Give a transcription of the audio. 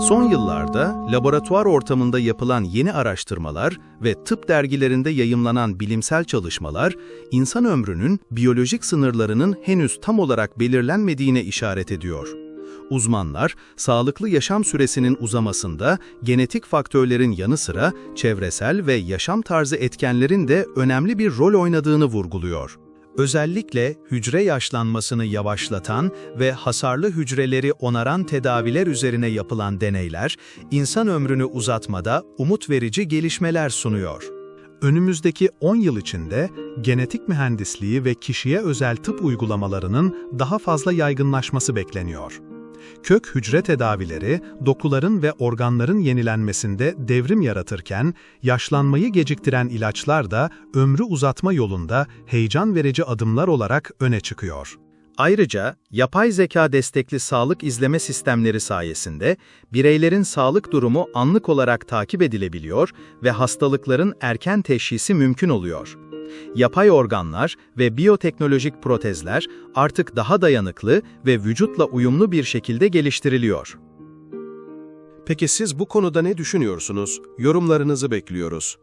Son yıllarda laboratuvar ortamında yapılan yeni araştırmalar ve tıp dergilerinde yayımlanan bilimsel çalışmalar, insan ömrünün biyolojik sınırlarının henüz tam olarak belirlenmediğine işaret ediyor. Uzmanlar, sağlıklı yaşam süresinin uzamasında genetik faktörlerin yanı sıra çevresel ve yaşam tarzı etkenlerin de önemli bir rol oynadığını vurguluyor. Özellikle hücre yaşlanmasını yavaşlatan ve hasarlı hücreleri onaran tedaviler üzerine yapılan deneyler, insan ömrünü uzatmada umut verici gelişmeler sunuyor. Önümüzdeki 10 yıl içinde genetik mühendisliği ve kişiye özel tıp uygulamalarının daha fazla yaygınlaşması bekleniyor. Kök hücre tedavileri, dokuların ve organların yenilenmesinde devrim yaratırken, yaşlanmayı geciktiren ilaçlar da ömrü uzatma yolunda heyecan verici adımlar olarak öne çıkıyor. Ayrıca, yapay zeka destekli sağlık izleme sistemleri sayesinde bireylerin sağlık durumu anlık olarak takip edilebiliyor ve hastalıkların erken teşhisi mümkün oluyor. Yapay organlar ve biyoteknolojik protezler artık daha dayanıklı ve vücutla uyumlu bir şekilde geliştiriliyor. Peki siz bu konuda ne düşünüyorsunuz? Yorumlarınızı bekliyoruz.